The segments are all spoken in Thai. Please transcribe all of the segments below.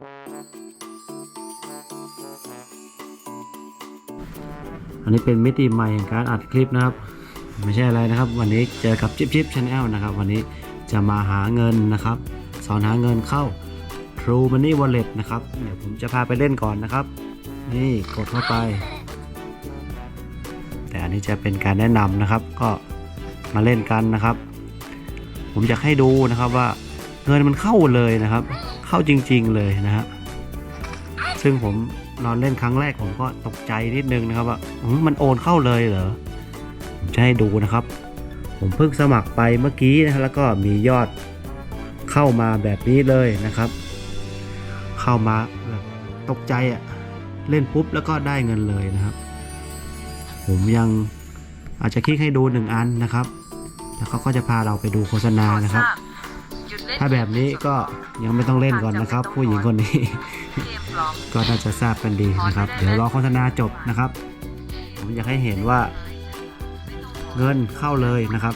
อันนี้เป็นมิติใหม่ของการอัดคลิปนะครับ ไม่ใช่อะไรนะครับ วันนี้เจอกับจิ๊บจิ๊บชาแนลนะครับ วันนี้จะมาหาเงินนะครับ สอนหาเงินเข้า True Money Wallet นะครับ เดี๋ยวผมจะพาไปเล่นก่อนนะครับ นี่กดเข้าไป แต่อันนี้จะเป็นการแนะนำนะครับ ก็มาเล่นกันนะครับ ผมอยากให้ดูนะครับว่าเงินมันเข้าเลยนะครับ เข้าจริง ๆเลยนะฮะซึ่งผมนอนเล่นครั้งแรกผมก็ตกใจนิดนึงนะครับว่ามันโอนเข้าเลยเหรอผมจะให้ดูนะครับ ผมเพิ่งสมัครไปเมื่อกี้นะแล้วก็มียอดเข้ามาแบบนี้เลยนะครับ เข้ามาแบบตกใจอะ่ะเล่นปุ๊บแล้วก็ได้เงินเลยนะครับ ผมยังอาจจะคลิกให้ดูหนึ่งอันนะครับ แล้วเขาก็จะพาเราไปดูโฆษณานะครับ ถ้าแบบนี้ก็ยังไม่ต้องเล่นก่อนนะครับ ผู้หญิงคนนี้ ก็น่าจะทราบกันดีนะครับ เดี๋ยวรอโฆษณาจบนะครับ ผมอยากให้เห็นว่า เงินเข้าเลยนะครับ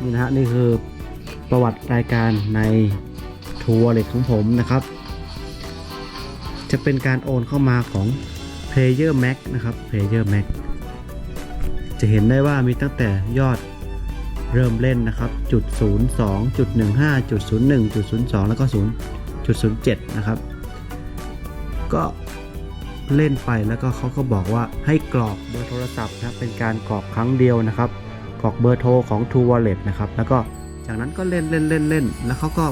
นี่นะฮะนี่คือประวัติรายการในทัวร์เล็กของผมนะครับ จะเป็นการโอนเข้ามาของ Player Max นะครับ Player Max จะเห็นได้ว่ามีตั้งแต่ยอด เริ่มเล่นนะครับจุด02จุด15จุด01จุด02 แล้วก็0จุด07 นะครับ ก็เล่นไปแล้วก็เขาก็บอกว่าให้กรอกเบอร์โทรศัพท์นะครับเป็นการกรอกครั้งเดียวนะครับ กรอกเบอร์โทรของ True Wallet นะครับ แล้วก็จากนั้นก็เล่นเล่นเล่นเล่นแล้วเขาก็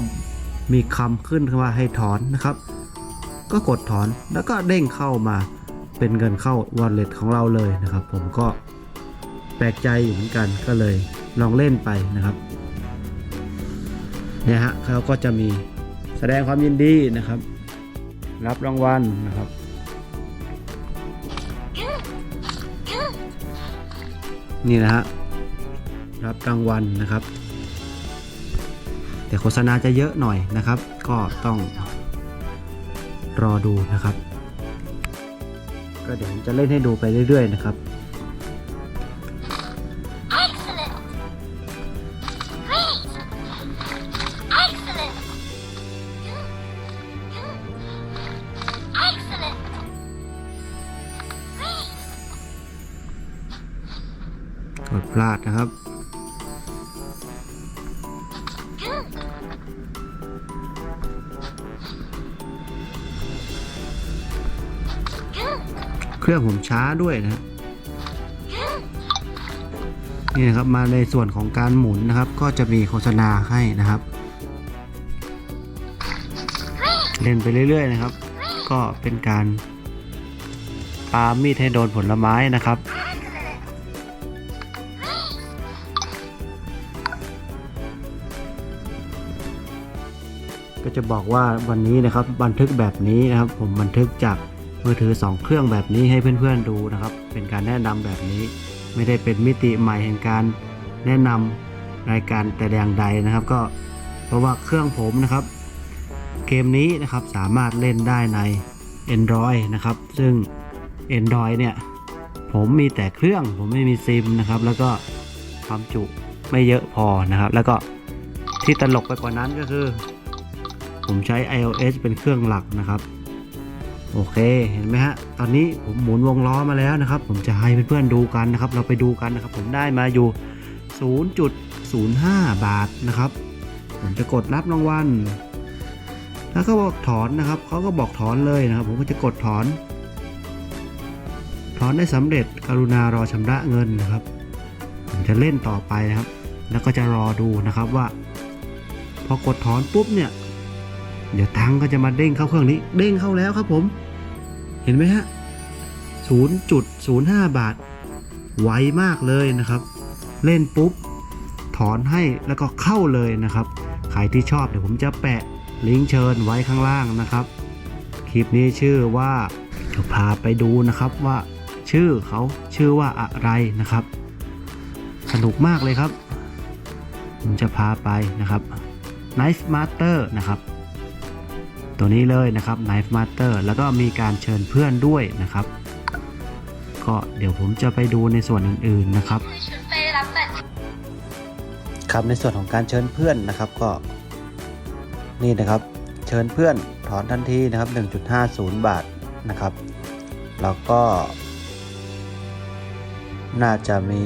มีคำขึ้นว่าให้ถอนนะครับ ก็กดถอนแล้วก็เด้งเข้ามาเป็นเงินเข้า Wallet ของเราเลยนะครับ ผมก็แปลกใจอยู่เหมือนกันก็เลย ลองเล่นไปนะครับเนี่ยฮะเขาก็จะมีแสดงความยินดีนะครับ รับรางวัลนะครับนี่นะฮะรับรางวัลนะครับ แต่โฆษณาจะเยอะหน่อยนะครับ ก็ต้องรอดูนะครับ ก็เดี๋ยวจะเล่นให้ดูไปเรื่อย ๆ นะครับ พลาดนะครับ เครื่องผมช้าด้วยนะนี่นะครับมาในส่วนของการหมุนนะครับ ก็จะมีโฆษณาให้นะครับ เล่นไปเรื่อยๆนะครับ ก็เป็นการปามีดให้โดนผลไม้นะครับ จะบอกว่าวันนี้นะครับบันทึกแบบนี้นะครับ ผมบันทึกจากมือถือ 2 เครื่องแบบนี้ให้เพื่อนๆดูนะครับ เป็นการแนะนำแบบนี้ ไม่ได้เป็นมิติใหม่แห่งการแนะนำรายการแต่อย่างใดนะครับ ก็เพราะว่าเครื่องผมนะครับ เกมนี้นะครับสามารถเล่นได้ใน Android นะครับ ซึ่ง Android เนี่ยผมมีแต่เครื่องผมไม่มีซิมนะครับ แล้วก็ความจุไม่เยอะพอนะครับ แล้วก็ที่ตลกไปกว่านั้นก็คือ ผมใช้ iOS เป็นเครื่องหลักนะครับ โอเคเห็นไหมฮะ ตอนนี้ผมหมุนวงล้อมาแล้วนะครับ ผมจะให้เพื่อนๆดูกันนะครับ เราไปดูกันนะครับ ผมได้มาอยู่ 0.05 บาทนะครับ ผมจะกดรับรางวัลแล้วก็บอกถอนนะครับ เขาก็บอกถอนเลยนะครับ ผมก็จะกดถอน ถอนได้สำเร็จ กรุณารอชำระเงินนะครับ ผมจะเล่นต่อไปนะครับ แล้วก็จะรอดูนะครับว่า พอกดถอนปุ๊บเนี่ย เดี๋ยวตังก็จะมาเด้งเข้าเครื่องนี้ เด้งเข้าแล้วครับผม เห็นไหมฮะ0.05 บาท ไวมากเลยนะครับ เล่นปุ๊บ ถอนให้แล้วก็เข้าเลยนะครับ ใครที่ชอบเดี๋ยวผมจะแปะลิงก์เชิญไว้ข้างล่างนะครับ คลิปนี้ชื่อว่าจะพาไปดูนะครับว่าชื่อเขาชื่อว่าอะไรนะครับ สนุกมากเลยครับ ผมจะพาไปนะครับ Knife Master นะครับ ตัวนี้เลยนะครับ Knife Master แล้วก็มีการเชิญเพื่อนด้วยนะครับ ก็เดี๋ยวผมจะไปดูในส่วนอื่นๆนะครับ ครับในส่วนของการเชิญเพื่อนนะครับก็ นี่นะครับ เชิญเพื่อนถอนทันทีนะครับ 1.50 บาทนะครับ แล้วก็ น่าจะมี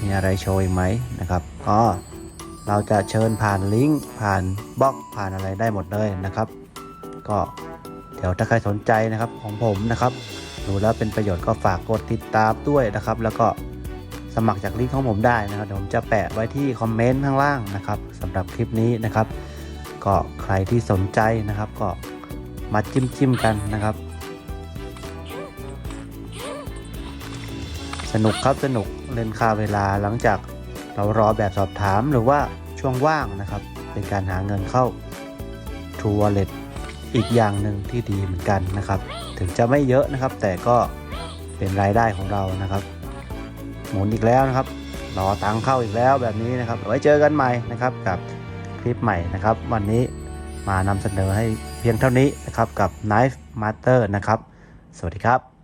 มีอะไรโชว์อีกไหมนะครับ ก็ เราจะเชิญผ่านลิงก์ผ่านบล็อกผ่านอะไรได้หมดเลยนะครับ ก็เดี๋ยวถ้าใครสนใจนะครับของผมนะครับดูแล้วเป็นประโยชน์ก็ฝากกดติดตามด้วยนะครับ แล้วก็สมัครจากลิงก์ของผมได้นะครับเดี๋ยวผมจะแปะไว้ที่คอมเมนต์ข้างล่างนะครับสำหรับคลิปนี้นะครับ ก็ใครที่สนใจนะครับ ก็มาจิ้มจิ้มกันนะครับ สนุกครับสนุกเล่นค่าเวลาหลังจาก เรารอแบบสอบถามหรือว่าช่วงว่างนะครับ เป็นการหาเงินเข้า True Wallet อีกอย่างหนึ่งที่ดีเหมือนกันนะครับ ถึงจะไม่เยอะนะครับ แต่ก็เป็นรายได้ของเรานะครับ หมุนอีกแล้วนะครับ รอตังเข้าอีกแล้วแบบนี้นะครับ ไว้เจอกันใหม่นะครับกับคลิปใหม่นะครับ วันนี้มานำเสนอให้เพียงเท่านี้นะครับกับ Knife Master นะครับ สวัสดีครับ